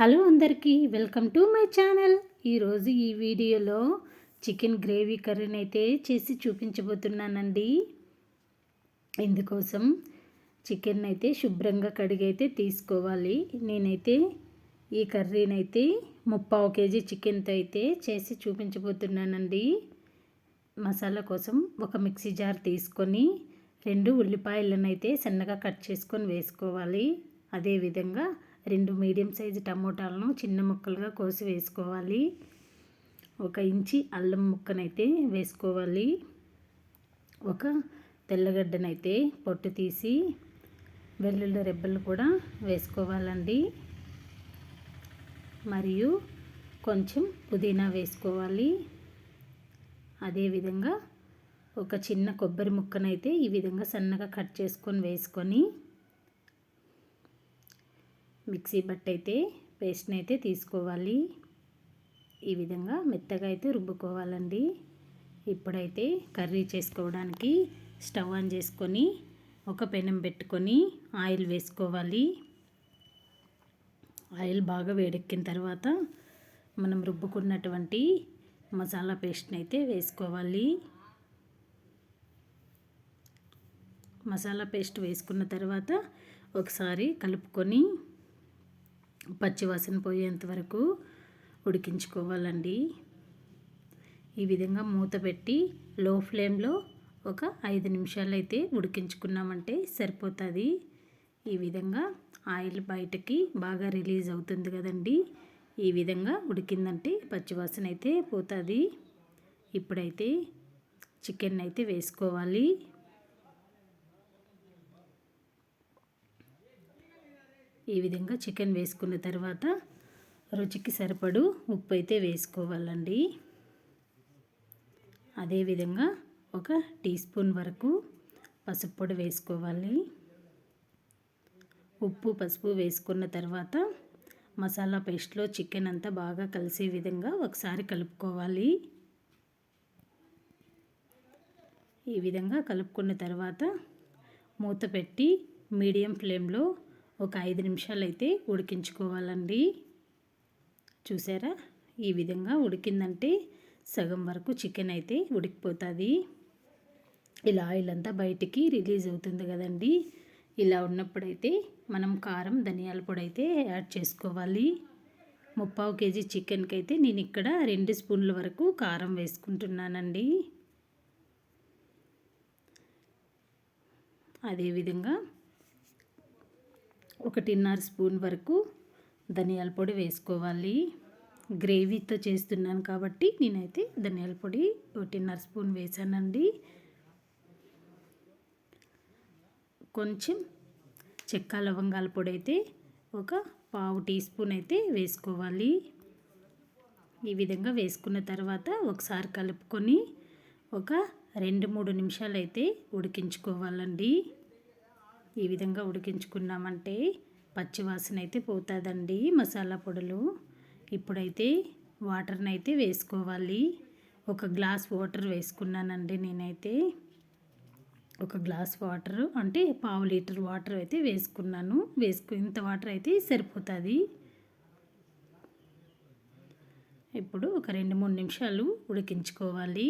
Hello అందరికీ welcome to my channel. ఈరోజు ఈ వీడియోలో చికెన్ గ్రేవీ కర్రీని అయితే చేసి చూపించబోతున్నానండి. ఇందుకోసం చికెన్ అయితే శుభ్రంగా కడిగి అయితే తీసుకోవాలి. నేనైతే ఈ కర్రీని అయితే ముప్పావు కేజీ చికెన్తో అయితే చేసి చూపించబోతున్నానండి. మసాలా కోసం ఒక మిక్సీ జార్ తీసుకొని రెండు ఉల్లిపాయలను అయితే సన్నగా కట్ చేసుకొని వేసుకోవాలి. అదేవిధంగా రెండు మీడియం సైజు టమోటాలను చిన్న ముక్కలుగా కోసి వేసుకోవాలి. ఒక ఇంచి అల్లం ముక్కనైతే వేసుకోవాలి. ఒక తెల్లగడ్డనైతే పొట్టు తీసి వెల్లుల్లి రెబ్బలు కూడా వేసుకోవాలండి. మరియు కొంచెం పుదీనా వేసుకోవాలి. అదేవిధంగా ఒక చిన్న కొబ్బరి ముక్కనైతే ఈ విధంగా సన్నగా కట్ చేసుకొని వేసుకొని మిక్సీ బట్టి అయితే పేస్ట్ని అయితే తీసుకోవాలి. ఈ విధంగా మెత్తగా అయితే రుబ్బుకోవాలండి. ఇప్పుడైతే కర్రీ చేసుకోవడానికి స్టవ్ ఆన్ చేసుకొని ఒక పెనం పెట్టుకొని ఆయిల్ వేసుకోవాలి. ఆయిల్ బాగా వేడెక్కిన తర్వాత మనం రుబ్బుకున్నటువంటి మసాలా పేస్ట్ని అయితే వేసుకోవాలి. మసాలా పేస్ట్ వేసుకున్న తర్వాత ఒకసారి కలుపుకొని పచ్చివాసన పోయేంత వరకు ఉడికించుకోవాలండి. ఈ విధంగా మూత పెట్టి లో ఫ్లేమ్లో ఒక ఐదు నిమిషాలు అయితే ఉడికించుకున్నామంటే సరిపోతుంది. ఈ విధంగా ఆయిల్ బయటకి బాగా రిలీజ్ అవుతుంది కదండి. ఈ విధంగా ఉడికిందంటే పచ్చివాసన అయితే పోతుంది. ఇప్పుడైతే చికెన్ అయితే వేసుకోవాలి. ఈ విధంగా చికెన్ వేసుకున్న తర్వాత రుచికి సరిపడు ఉప్పు అయితే వేసుకోవాలండి. అదేవిధంగా ఒక టీ స్పూన్ వరకు పసుపు పొడి వేసుకోవాలి. ఉప్పు పసుపు వేసుకున్న తర్వాత మసాలా పేస్ట్లో చికెన్ అంతా బాగా కలిసే విధంగా ఒకసారి కలుపుకోవాలి. ఈ విధంగా కలుపుకున్న తర్వాత మూత పెట్టి మీడియం ఫ్లేమ్లో ఒక ఐదు నిమిషాలు అయితే ఉడికించుకోవాలండి. చూసారా? ఈ విధంగా ఉడికిందంటే సగం వరకు చికెన్ అయితే ఉడికిపోతుంది. ఇలా ఆయిల్ అంతా బయటికి రిలీజ్ అవుతుంది కదండి. ఇలా ఉన్నప్పుడైతే మనం కారం ధనియాల పొడి అయితే యాడ్ చేసుకోవాలి. ముప్పావు కేజీ చికెన్కి అయితే నేను ఇక్కడ రెండు స్పూన్ల వరకు కారం వేసుకుంటున్నానండి. అదేవిధంగా ఒకటిన్నర స్పూన్ వరకు ధనియాల పొడి వేసుకోవాలి. గ్రేవీతో చేస్తున్నాను కాబట్టి నేనైతే ధనియాల పొడి ఒకటిన్నర స్పూన్ వేసానండి. కొంచెం చెక్క లవంగాల పొడి అయితే ఒక పావు టీ స్పూన్ అయితే వేసుకోవాలి. ఈ విధంగా వేసుకున్న తర్వాత ఒకసారి కలుపుకొని ఒక రెండు మూడు నిమిషాలు అయితే ఉడికించుకోవాలండి. ఈ విధంగా ఉడికించుకున్నామంటే పచ్చివాసన అయితే పోతుందండి మసాలా పొడులు. ఇప్పుడైతే వాటర్ని అయితే వేసుకోవాలి. ఒక గ్లాస్ వాటర్ వేసుకున్నానండి నేనైతే. ఒక గ్లాస్ వాటర్ అంటే పావు లీటర్ వాటర్ అయితే వేసుకున్నాను. వేసుకు ఇంత వాటర్ అయితే సరిపోతుంది. ఇప్పుడు ఒక రెండు మూడు నిమిషాలు ఉడికించుకోవాలి.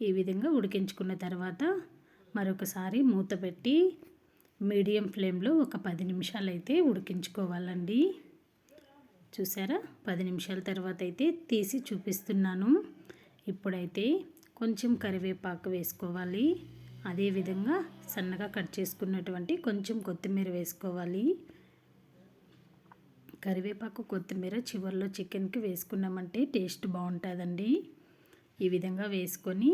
ఈ విధంగా ఉడికించుకున్న తర్వాత మరొకసారి మూత పెట్టి మీడియం ఫ్లేమ్లో ఒక పది నిమిషాలు అయితే ఉడికించుకోవాలండి. చూసారా? పది నిమిషాల తర్వాత అయితే తీసి చూపిస్తున్నాను. ఇప్పుడైతే కొంచెం కరివేపాకు వేసుకోవాలి. అదేవిధంగా సన్నగా కట్ చేసుకున్నటువంటి కొంచెం కొత్తిమీర వేసుకోవాలి. కరివేపాకు కొత్తిమీర చివరిలో చికెన్కి వేసుకున్నామంటే టేస్ట్ బాగుంటుందండి. ఈ విధంగా వేసుకొని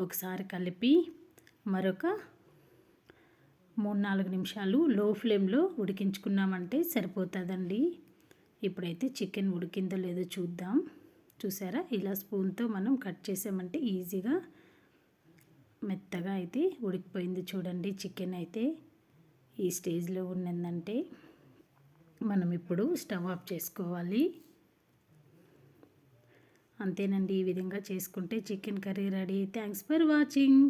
ఒకసారి కలిపి మరొక మూడు నాలుగు నిమిషాలు లో ఫ్లేమ్లో ఉడికించుకున్నామంటే సరిపోతుందండి. ఇప్పుడైతే చికెన్ ఉడికిందో లేదో చూద్దాం. చూసారా? ఇలా స్పూన్తో మనం కట్ చేసామంటే ఈజీగా మెత్తగా అయితే ఉడికిపోయింది చూడండి చికెన్ అయితే. ఈ స్టేజ్లో ఉన్నదంటే మనం ఇప్పుడు స్టవ్ ఆఫ్ చేసుకోవాలి. అంతేనండి ఈ విధంగా చేసుకుంటే chicken curry ready. Thanks for watching.